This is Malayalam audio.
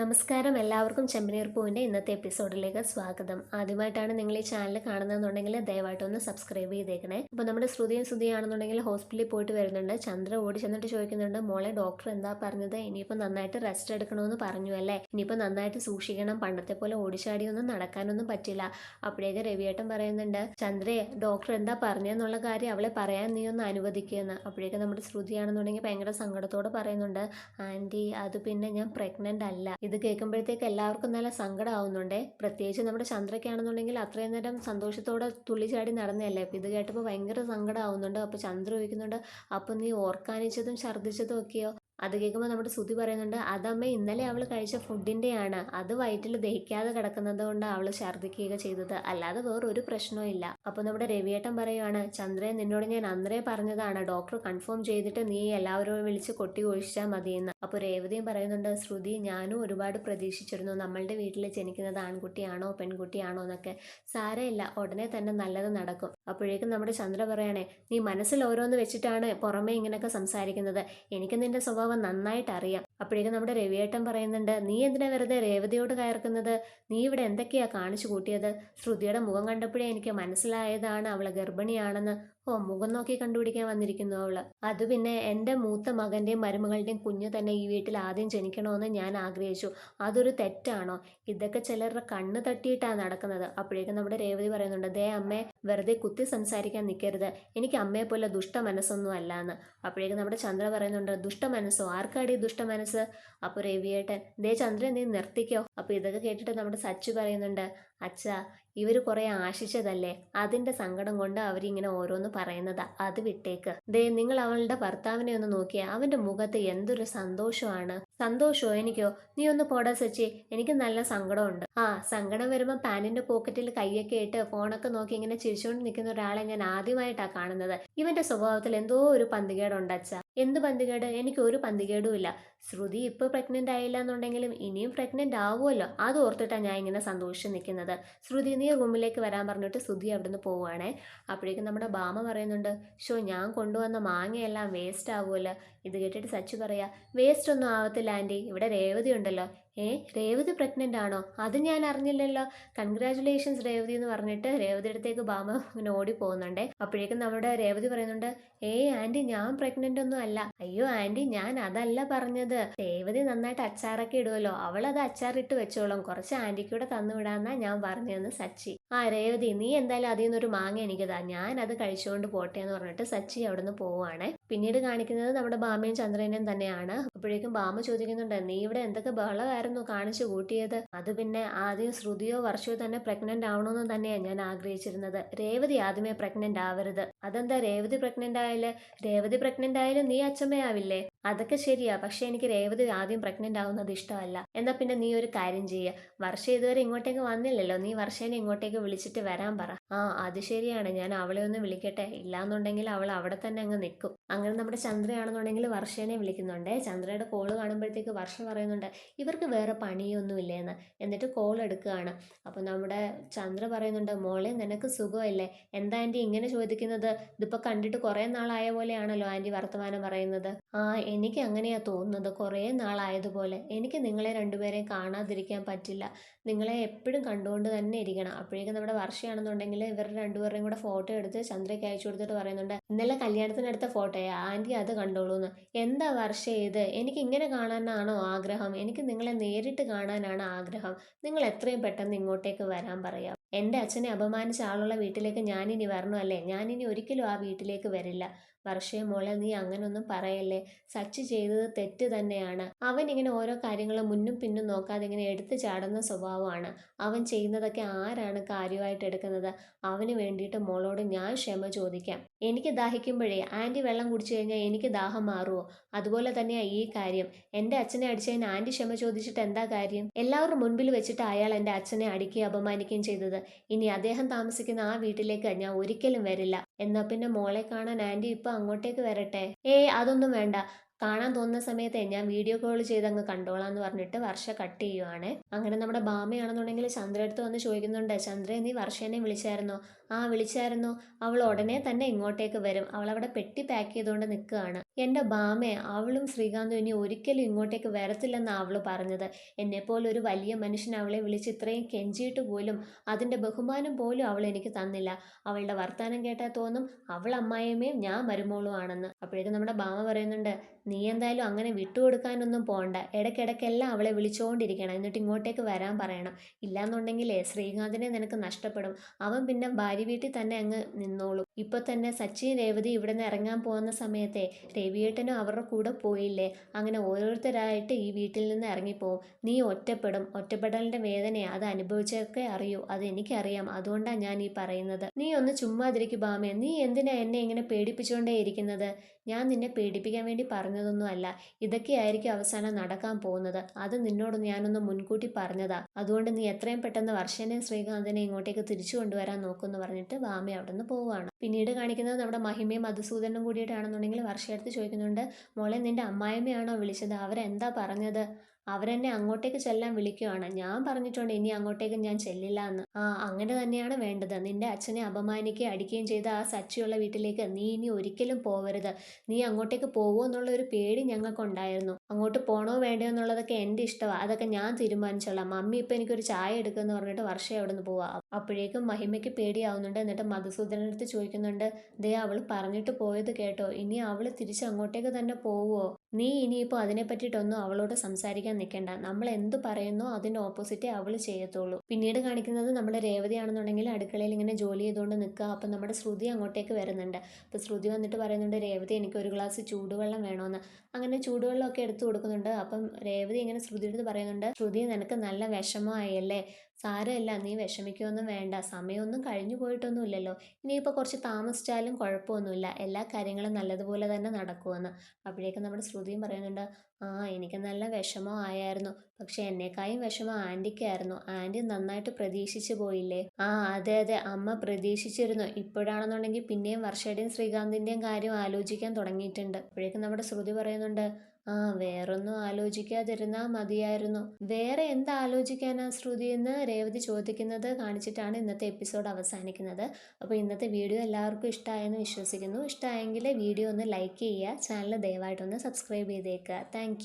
നമസ്കാരം. എല്ലാവർക്കും ചെമ്പനീർ പൂവിന്റെ ഇന്നത്തെ എപ്പിസോഡിലേക്ക് സ്വാഗതം. ആദ്യമായിട്ടാണ് നിങ്ങൾ ഈ ചാനൽ കാണുന്നതെന്നുണ്ടെങ്കിൽ ദയവായിട്ടൊന്ന് സബ്സ്ക്രൈബ് ചെയ്തേക്കണേ. അപ്പോൾ നമ്മുടെ ശ്രുതിയും ശ്രുതിയാണെന്നുണ്ടെങ്കിൽ ഹോസ്പിറ്റലിൽ പോയിട്ട് വരുന്നുണ്ട്. ചന്ദ്ര ഓടി ചെന്നിട്ട് ചോദിക്കുന്നുണ്ട് മോളെ ഡോക്ടർ എന്താ പറഞ്ഞത്? ഇനിയിപ്പോൾ നന്നായിട്ട് റെസ്റ്റ് എടുക്കണമെന്ന് പറഞ്ഞു അല്ലേ? ഇനിയിപ്പോൾ നന്നായിട്ട് സൂക്ഷിക്കണം. പണ്ടത്തെ പോലെ ഓടിച്ചാടിയൊന്നും നടക്കാനൊന്നും പറ്റില്ല. അപ്പോഴേക്ക് രവിയേട്ടൻ പറയുന്നുണ്ട് ചന്ദ്രയെ ഡോക്ടർ എന്താ പറഞ്ഞതെന്നുള്ള കാര്യം അവളെ പറയാൻ നീ ഒന്ന് അനുവദിക്കുകയെന്ന് അപ്പോഴേക്ക് നമ്മുടെ ശ്രുതിയാണെന്നുണ്ടെങ്കിൽ ഭയങ്കര സങ്കടത്തോടെ പറയുന്നുണ്ട് ആന്റി അത് പിന്നെ ഞാൻ പ്രഗ്നന്റ് അല്ല. ഇത് കേൾക്കുമ്പോഴത്തേക്ക് എല്ലാവർക്കും നല്ല സങ്കടമാവുന്നുണ്ടേ പ്രത്യേകിച്ച് നമ്മുടെ ചന്ദ്രയ്ക്കാണെന്നുണ്ടെങ്കിൽ അത്രയും നേരം സന്തോഷത്തോടെ തുള്ളിച്ചാടി നടന്നതല്ലേ. അപ്പോൾ ഇത് കേട്ടപ്പോൾ ഭയങ്കര സങ്കടമാവുന്നുണ്ട് അപ്പോൾ ചന്ദ്ര ചോദിക്കുന്നുണ്ട് അപ്പോൾ നീ ഓർക്കാനിച്ചതും ഛർദ്ദിച്ചതും ഒക്കെയോ? അത് കേൾക്കുമ്പോൾ നമ്മുടെ ശ്രുതി പറയുന്നുണ്ട് അതമ്മ ഇന്നലെ അവൾ കഴിച്ച ഫുഡിന്റെയാണ് അത് വയറ്റിൽ ദഹിക്കാതെ കിടക്കുന്നത് കൊണ്ട് അവൾ ഛർദ്ദിക്കുകയൊക്കെ ചെയ്തത്. അല്ലാതെ വേറൊരു പ്രശ്നവും ഇല്ല. അപ്പോൾ നമ്മുടെ രവിയേട്ടൻ പറയുവാണ് ചന്ദ്രൻ നിന്നോട് ഞാൻ അന്നേ പറഞ്ഞതാണ്. ഡോക്ടർ കൺഫേം ചെയ്തിട്ട് നീ എല്ലാവരും വിളിച്ച് കൊട്ടി ഒഴിച്ചാൽ മതിയെന്ന്. അപ്പോൾ രേവതിയും പറയുന്നുണ്ട് ശ്രുതി ഞാനും ഒരുപാട് പ്രതീക്ഷിച്ചിരുന്നു. നമ്മളുടെ വീട്ടിൽ ജനിക്കുന്നത് ആൺകുട്ടിയാണോ പെൺകുട്ടിയാണോ എന്നൊക്കെ. സാരമില്ല ഉടനെ തന്നെ നല്ലത് നടക്കും. അപ്പോഴേക്കും നമ്മുടെ ചന്ദ്ര പറയണേ നീ മനസ്സിൽ ഓരോന്ന് വെച്ചിട്ടാണ് പുറമേ ഇങ്ങനെയൊക്കെ സംസാരിക്കുന്നത്. എനിക്ക് നിന്റെ സ്വഭാവം നന്നായിട്ട് അറിയാം അപ്പോഴേക്കും നമ്മുടെ രവിയേട്ടൻ പറയുന്നുണ്ട് നീ എന്തിനാ വെറുതെ രേവതിയോട് കയർക്കുന്നത് നീ ഇവിടെ എന്തൊക്കെയാ കാണിച്ചു കൂട്ടിയത്? ശ്രുതിയുടെ മുഖം കണ്ടപ്പോഴേ എനിക്ക് മനസ്സിലായതാണ് അവളെ ഗർഭിണിയാണെന്ന്. ഓ മുഖം നോക്കി കണ്ടുപിടിക്കാൻ വന്നിരിക്കുന്നു അവൾ. അത് പിന്നെ എന്റെ മൂത്ത മകന്റെയും മരുമകളുടെയും കുഞ്ഞു തന്നെ ഈ വീട്ടിൽ ആദ്യം ജനിക്കണമെന്ന് ഞാൻ ആഗ്രഹിച്ചു. അതൊരു തെറ്റാണോ? ഇതൊക്കെ ചിലരുടെ കണ്ണ് തട്ടിയിട്ടാണ് നടക്കുന്നത്. അപ്പോഴേക്കും നമ്മുടെ രേവതി പറയുന്നുണ്ട് ദേ അമ്മേ വെറുതെ കുത്തി സംസാരിക്കാൻ നിൽക്കരുത് എനിക്ക് അമ്മയെ പോലെ ദുഷ്ട മനസ്സൊന്നും അല്ലാന്ന്. അപ്പോഴേക്കും നമ്മുടെ ചന്ദ്ര പറയുന്നുണ്ട് ദുഷ്ട മനസ്സോ? ആർക്കാടി ദുഷ്ട മനസ്സ്? അപ്പോൾ രവിയേട്ടൻ ദേ ചന്ദ്രൻ നീ നിർത്തിക്കോ. അപ്പോൾ ഇതൊക്കെ കേട്ടിട്ട് നമ്മുടെ സച്ചു പറയുന്നുണ്ട് അച്ഛാ ഇവർ കുറെ ആശിച്ചതല്ലേ? അതിന്റെ സങ്കടം കൊണ്ട് അവരിങ്ങനെ ഓരോന്ന് പറയുന്നതാ. അത് വിട്ടേക്ക്. ദേ നിങ്ങൾ അവളുടെ ഭർത്താവിനെ ഒന്ന് നോക്കിയേ. അവന്റെ മുഖത്ത് എന്തൊരു സന്തോഷമാണ്. സന്തോഷോ എനിക്കോ? നീ ഒന്ന് പോടാ സച്ചി. എനിക്ക് നല്ല സങ്കടമുണ്ട്. ആ സങ്കടം വരുമ്പോൾ പാനിന്റെ പോക്കറ്റിൽ കൈയൊക്കെ ഇട്ട് ഫോണൊക്കെ നോക്കി ഇങ്ങനെ ചിരിച്ചുകൊണ്ട് നിൽക്കുന്ന ഒരാളെ ഞാൻ ആദ്യമായിട്ടാണ് കാണുന്നത്. ഇവന്റെ സ്വഭാവത്തിൽ എന്തോ ഒരു പന്തികേടുണ്ട് അച്ഛ. എന്ത് പന്തികേട്? എനിക്ക് ഒരു പന്തികേടുമില്ല ശ്രുതി ഇപ്പോൾ പ്രഗ്നന്റ് ആയില്ല എന്നുണ്ടെങ്കിലും ഇനിയും പ്രഗ്നന്റ് ആവുമല്ലോ. അത് ഓർത്തിട്ടാണ് ഞാൻ ഇങ്ങനെ സന്തോഷം നിൽക്കുന്നത്. ശ്രുതി നീ റൂമിലേക്ക് വരാൻ പറഞ്ഞിട്ട് ശ്രുതി അവിടുന്ന് പോവുകയാണേ അപ്പോഴേക്കും നമ്മുടെ ബാമ പറയുന്നുണ്ട് ഷോ ഞാൻ കൊണ്ടുവന്ന മാങ്ങയെല്ലാം വേസ്റ്റ് ആവുമല്ലോ. ഇത് കേട്ടിട്ട് സച്ചു പറയാ വേസ്റ്റ് ഒന്നും ആവത്തില്ല ആന്റി. ഇവിടെ രേവതി ഉണ്ടല്ലോ. ഏ രേവതി പ്രഗ്നന്റ് ആണോ? അത് ഞാൻ അറിഞ്ഞില്ലല്ലോ. കൺഗ്രാചുലേഷൻസ് രേവതി എന്ന് പറഞ്ഞിട്ട് രേവതി അടുത്തേക്ക് ബാമ ഇങ്ങനെ ഓടി പോകുന്നുണ്ടേ അപ്പോഴേക്കും നമ്മുടെ രേവതി പറയുന്നുണ്ട് ഏ ആന്റി ഞാൻ പ്രഗ്നന്റ് ഒന്നും അല്ല. അയ്യോ ആന്റി ഞാൻ അതല്ല പറഞ്ഞത്. രേവതി നന്നായിട്ട് അച്ചാറൊക്കെ ഇടുമല്ലോ അവൾ അത് അച്ചാറിട്ട് വെച്ചോളും. കുറച്ച് ആന്റിക്കൂടെ തന്നു വിടാന്നാ ഞാൻ പറഞ്ഞതെന്ന് സച്ചി. ആ രേവതി നീ എന്തായാലും അതിൽ നിന്നൊരു മാങ്ങ എനിക്ക് താ ഞാൻ അത് കഴിച്ചുകൊണ്ട് പോട്ടെ എന്ന് പറഞ്ഞിട്ട് സച്ചി അവിടുന്ന് പോവുകയാണ് പിന്നീട് കാണിക്കുന്നത് നമ്മുടെ ബാമയും ചന്ദ്രനും തന്നെയാണ്. അപ്പോഴേക്കും ബാമ ചോദിക്കുന്നുണ്ട് നീ ഇവിടെ എന്തൊക്കെ ബഹളമായിരുന്നു കാണിച്ചു കൂട്ടിയത്. അത് പിന്നെ ആദ്യം ശ്രുതിയോ വർഷയോ തന്നെ പ്രഗ്നന്റ് ആവണമെന്ന് തന്നെയാണ് ഞാൻ ആഗ്രഹിച്ചിരുന്നത്. രേവതി ആദ്യമേ പ്രഗ്നന്റ് ആവരുത്. അതെന്താ രേവതി പ്രഗ്നന്റ് ആയാൽ രേവതി പ്രഗ്നന്റ് ആയാലും നീ അച്ഛമ്മയാവില്ലേ അതൊക്കെ ശരിയാ പക്ഷെ എനിക്ക് രേവതി ആദ്യം പ്രഗ്നന്റ് ആവുന്നത് ഇഷ്ടമല്ല. എന്നാ പിന്നെ നീ ഒരു കാര്യം ചെയ്യ. വർഷ ഇതുവരെ ഇങ്ങോട്ടേക്ക് വന്നില്ലല്ലോ നീ വർഷേനെ ഇങ്ങോട്ടേക്ക് വിളിച്ചിട്ട് വരാൻ പറ. ആ അത് ശരിയാണ് ഞാൻ അവളെ ഒന്ന് വിളിക്കട്ടെ. ഇല്ലാന്നുണ്ടെങ്കിൽ അവൾ അവിടെ തന്നെ അങ്ങ് നിൽക്കും. അങ്ങനെ നമ്മുടെ ചന്ദ്രയാണെന്നുണ്ടെങ്കിൽ വർഷേനെ വിളിക്കുന്നുണ്ട്. ചന്ദ്രയുടെ കോൾ കാണുമ്പോഴത്തേക്ക് വർഷ പറയുന്നുണ്ട് ഇവർക്ക് വേറെ പണിയൊന്നുമില്ലേന്ന്. എന്നിട്ട് കോൾ എടുക്കുകയാണ്. അപ്പോൾ നമ്മുടെ ചന്ദ്ര പറയുന്നുണ്ട് മോളെ നിനക്ക് സുഖമല്ലേ? എന്താ ആന്റി ഇങ്ങനെ ചോദിക്കുന്നത്? ഇതിപ്പോൾ കണ്ടിട്ട് കുറേ നാളായ പോലെയാണല്ലോ ആന്റി വർത്തമാനം പറയുന്നത്. ആ എനിക്ക് അങ്ങനെയാ തോന്നുന്നത്. കുറേ നാളായതുപോലെ എനിക്ക് നിങ്ങളെ രണ്ടുപേരെയും കാണാതിരിക്കാൻ പറ്റില്ല. നിങ്ങളെ എപ്പോഴും കണ്ടുകൊണ്ട് തന്നെ ഇരിക്കണം. അപ്പോഴേക്കും നമ്മുടെ വർഷയാണെന്നുണ്ടെങ്കിൽ ഇവരുടെ രണ്ടുപേരുടെയും കൂടെ ഫോട്ടോ എടുത്ത് ചന്ദ്രയ്ക്ക് അയച്ചു കൊടുത്തിട്ട് പറയുന്നുണ്ട് ഇന്നലെ കല്യാണത്തിനെടുത്ത ഫോട്ടോയാ. ആന്റി അത് കണ്ടോളൂന്ന്. എന്താ വർഷ ഇത്? എനിക്ക് ഇങ്ങനെ കാണാനാണോ ആഗ്രഹം? എനിക്ക് നിങ്ങളെ നേരിട്ട് കാണാനാണ് ആഗ്രഹം. നിങ്ങൾ എത്രയും പെട്ടെന്ന് ഇങ്ങോട്ടേക്ക് വരാൻ പറയാം. എന്റെ അച്ഛനെ അപമാനിച്ച ആളുള്ള വീട്ടിലേക്ക് ഞാനിനി വരണമല്ലേ ഞാനിനി ഒരിക്കലും ആ വീട്ടിലേക്ക് വരില്ല. വർഷയെ മോളെ നീ അങ്ങനൊന്നും പറയല്ലേ? സച്ച് ചെയ്തത് തെറ്റ് തന്നെയാണ്. അവൻ ഇങ്ങനെ ഓരോ കാര്യങ്ങളും മുന്നും പിന്നും നോക്കാതെ ഇങ്ങനെ എടുത്തു ചാടുന്ന സ്വഭാവമാണ്. അവൻ ചെയ്യുന്നതൊക്കെ ആരാണ് കാര്യമായിട്ട് എടുക്കുന്നത്? അവന് വേണ്ടിയിട്ട് മോളോട് ഞാൻ ക്ഷമ ചോദിക്കാം. എനിക്ക് ദാഹിക്കുമ്പോഴേ ആന്റി വെള്ളം കുടിച്ചു കഴിഞ്ഞാൽ എനിക്ക് ദാഹം മാറുമോ അതുപോലെ തന്നെയാണ് ഈ കാര്യം. എന്റെ അച്ഛനെ അടിച്ചതിന് ആന്റി ക്ഷമ ചോദിച്ചിട്ട് എന്താ കാര്യം? എല്ലാവരും മുൻപിൽ വെച്ചിട്ട് അയാൾ എന്റെ അച്ഛനെ അടിക്കുകയും അപമാനിക്കുകയും ചെയ്തത്. ഇനി അദ്ദേഹം താമസിക്കുന്ന ആ വീട്ടിലേക്ക് ഞാൻ ഒരിക്കലും വരില്ല. എന്നാൽ പിന്നെ മോളെ കാണാൻ ആന്റി ഇപ്പൊ അങ്ങോട്ടേക്ക് വരട്ടെ. ഏയ് അതൊന്നും വേണ്ട. കാണാൻ തോന്നുന്ന സമയത്തെ ഞാൻ വീഡിയോ കോൾ ചെയ്ത് അങ്ങ് കണ്ടോളാം എന്ന് പറഞ്ഞിട്ട് വർഷ കട്ട് ചെയ്യുവാണ്. അങ്ങനെ നമ്മുടെ ബാമയാണെന്നുണ്ടെങ്കിൽ ചന്ദ്ര അടുത്ത് വന്ന് ചോദിക്കുന്നുണ്ട് ചന്ദ്ര നീ വർഷേനെ വിളിച്ചായിരുന്നോ? ആ വിളിച്ചായിരുന്നു. അവൾ ഉടനെ തന്നെ ഇങ്ങോട്ടേക്ക് വരും. അവൾ അവിടെ പെട്ടി പാക്ക് ചെയ്തുകൊണ്ട് നിൽക്കുകയാണ്. എന്റെ ബാമേ അവളും ശ്രീകാന്തും ഇനി ഒരിക്കലും ഇങ്ങോട്ടേക്ക് വരത്തില്ലെന്നാണ് അവൾ പറഞ്ഞത്. എന്നെപ്പോലെ ഒരു വലിയ മനുഷ്യൻ അവളെ വിളിച്ച് ഇത്രയും കെഞ്ചിയിട്ട് പോലും അതിന്റെ ബഹുമാനം പോലും അവൾ എനിക്ക് തന്നില്ല. അവളുടെ വർത്തമാനം കേട്ടാൽ തോന്നും അവൾ അമ്മായിയമ്മയും ഞാൻ മരുമോളും ആണെന്ന് അപ്പോഴേക്കും നമ്മുടെ ബാമ പറയുന്നുണ്ട് നീ എന്തായാലും അങ്ങനെ വിട്ടുകൊടുക്കാനൊന്നും പോകണ്ട ഇടയ്ക്കിടയ്ക്കെല്ലാം അവളെ വിളിച്ചുകൊണ്ടിരിക്കണം എന്നിട്ട് ഇങ്ങോട്ടേക്ക് വരാൻ പറയണം. ഇല്ലാന്നുണ്ടെങ്കിലേ ശ്രീകാന്തിനെ നിനക്ക് നഷ്ടപ്പെടും. അവൻ പിന്നെ ഭാര്യ വീട്ടിൽ തന്നെ അങ്ങ് നിന്നോളും. ഇപ്പോൾ തന്നെ സച്ചിൻ രേവതി ഇവിടെ നിന്ന് ഇറങ്ങാൻ പോകുന്ന സമയത്തെ രവിയേട്ടനും അവരുടെ കൂടെ പോയില്ലേ? അങ്ങനെ ഓരോരുത്തരായിട്ട് ഈ വീട്ടിൽ നിന്ന് ഇറങ്ങിപ്പോവും. നീ ഒറ്റപ്പെടും. ഒറ്റപ്പെടലിന്റെ വേദനയെ അത് അനുഭവിച്ചൊക്കെ അറിയൂ. അത് എനിക്കറിയാം. അതുകൊണ്ടാണ് ഞാൻ ഈ പറയുന്നത്. നീ ഒന്ന് ചുമ്മാതിരിക്കും ബാമേ. നീ എന്തിനാ എന്നെ ഇങ്ങനെ പേടിപ്പിച്ചുകൊണ്ടേ ഇരിക്കുന്നത് ഞാൻ നിന്നെ പേടിപ്പിക്കാൻ വേണ്ടി പറഞ്ഞതൊന്നും അല്ല. ഇതൊക്കെയായിരിക്കും അവസാനം നടക്കാൻ പോകുന്നത്. അത് നിന്നോട് ഞാനൊന്ന് മുൻകൂട്ടി പറഞ്ഞതാ. അതുകൊണ്ട് നീ എത്രയും പെട്ടെന്ന് വർഷനെയും ശ്രീകാന്തിനെ ഇങ്ങോട്ടേക്ക് തിരിച്ചു കൊണ്ടുവരാൻ നോക്കുമെന്ന് പറഞ്ഞിട്ട് വാമി അവിടെ നിന്ന് പോവുകയാണ്. പിന്നീട് കാണിക്കുന്നത് നമ്മുടെ മഹിമയും മധുസൂദനും കൂടിയിട്ടാണെന്നുണ്ടെങ്കിൽ വർഷയെടുത്ത് ചോദിക്കുന്നുണ്ട് മോളെ നിന്റെ അമ്മായിമ്മയാണോ വിളിച്ചത്? അവരെന്താ പറഞ്ഞത്? അവരെന്നെ അങ്ങോട്ടേക്ക് ചെല്ലാൻ വിളിക്കുവാണ്. ഞാൻ പറഞ്ഞിട്ടുണ്ട് ഇനി അങ്ങോട്ടേക്ക് ഞാൻ ചെല്ലില്ല എന്ന്. ആ അങ്ങനെ തന്നെയാണ് വേണ്ടത്. നിന്റെ അച്ഛനെ അപമാനിക്കുകയും അടിക്കുകയും ചെയ്ത ആ സച്ചിയുള്ള വീട്ടിലേക്ക് നീ ഇനി ഒരിക്കലും പോവരുത്. നീ അങ്ങോട്ടേക്ക് പോവോ എന്നുള്ള ഒരു പേടി ഞങ്ങൾക്കുണ്ടായിരുന്നു. അങ്ങോട്ട് പോണോ വേണ്ടയോ എന്നുള്ളതൊക്കെ എന്റെ ഇഷ്ടമാണ് അതൊക്കെ ഞാൻ തീരുമാനിച്ചോളാം. മമ്മി ഇപ്പം എനിക്കൊരു ചായ എടുക്കുമെന്ന് പറഞ്ഞിട്ട് വർഷം അവിടെ നിന്ന് പോവാം. അപ്പോഴേക്കും മഹിമയ്ക്ക് പേടിയാവുന്നുണ്ട്. എന്നിട്ട് മധുസൂദനടുത്ത് ചോദിക്കുന്നുണ്ട് ദേ അവൾ പറഞ്ഞിട്ട് പോയത് കേട്ടോ. ഇനി അവൾ തിരിച്ച് അങ്ങോട്ടേക്ക് തന്നെ പോവുമോ നീ ഇനിയിപ്പോൾ അതിനെ പറ്റിയിട്ടൊന്നും അവളോട് സംസാരിക്കാൻ നിൽക്കണ്ട. നമ്മൾ എന്ത് പറയുന്നോ അതിന്റെ ഓപ്പോസിറ്റേ അവൾ ചെയ്യത്തുള്ളൂ. പിന്നീട് കാണിക്കുന്നത് നമ്മുടെ രേവതിയാണെന്നുണ്ടെങ്കിൽ അടുക്കളയിൽ ഇങ്ങനെ ജോലി ചെയ്തുകൊണ്ട് നിൽക്കുക. അപ്പം നമ്മുടെ ശ്രുതി അങ്ങോട്ടേക്ക് വരുന്നുണ്ട്. അപ്പോൾ ശ്രുതി വന്നിട്ട് പറയുന്നുണ്ട് രേവതി എനിക്ക് ഒരു ഗ്ലാസ് ചൂടുവെള്ളം വേണമെന്ന് അങ്ങനെ ചൂടുവെള്ളമൊക്കെ എടുത്തു കൊടുക്കുന്നുണ്ട്. അപ്പം രേവതി ഇങ്ങനെ ശ്രുതിയെടുത്ത് പറയുന്നുണ്ട് ശ്രുതി നിനക്ക് നല്ല വിഷമമായല്ലേ? സാരമില്ല നീ വിഷമിക്കുകയൊന്നും വേണ്ട. സമയമൊന്നും കഴിഞ്ഞു പോയിട്ടൊന്നുമില്ലല്ലോ. ഇനിയിപ്പോൾ കുറച്ച് താമസിച്ചാലും കുഴപ്പമൊന്നുമില്ല. എല്ലാ കാര്യങ്ങളും നല്ലതുപോലെ തന്നെ നടക്കുമെന്ന്. അപ്പോഴേക്കും നമ്മുടെ ശ്രുതിയും പറയുന്നുണ്ട് ആ എനിക്ക് നല്ല വിഷമം ആയായിരുന്നു പക്ഷെ എന്നേക്കായും വിഷമം ആന്റിക്കായിരുന്നു. ആന്റി നന്നായിട്ട് പ്രതീക്ഷിച്ചു പോയില്ലേ? ആ അതെ അതെ. അമ്മ പ്രതീക്ഷിച്ചിരുന്നു. ഇപ്പോഴാണെന്നുണ്ടെങ്കിൽ പിന്നെയും വർഷയുടെയും ശ്രീകാന്തിന്റെയും കാര്യം ആലോചിക്കാൻ തുടങ്ങിയിട്ടുണ്ട്. അപ്പോഴേക്കും നമ്മുടെ ശ്രുതി പറയുന്നുണ്ട് ആ വേറൊന്നും ആലോചിക്കാതിരുന്നാൽ മതിയായിരുന്നു. വേറെ എന്ത് ആലോചിക്കാനാ ശ്രുതി എന്ന് രേവതി ചോദിക്കുന്നത് കാണിച്ചിട്ടാണ് ഇന്നത്തെ എപ്പിസോഡ് അവസാനിക്കുന്നത്. അപ്പോൾ ഇന്നത്തെ വീഡിയോ എല്ലാവർക്കും ഇഷ്ടമായെന്ന് വിശ്വസിക്കുന്നു. ഇഷ്ടമായെങ്കിൽ വീഡിയോ ഒന്ന് ലൈക്ക് ചെയ്യുക ചാനൽ ദയവായിട്ടൊന്ന് സബ്സ്ക്രൈബ് ചെയ്തേക്കുക. താങ്ക്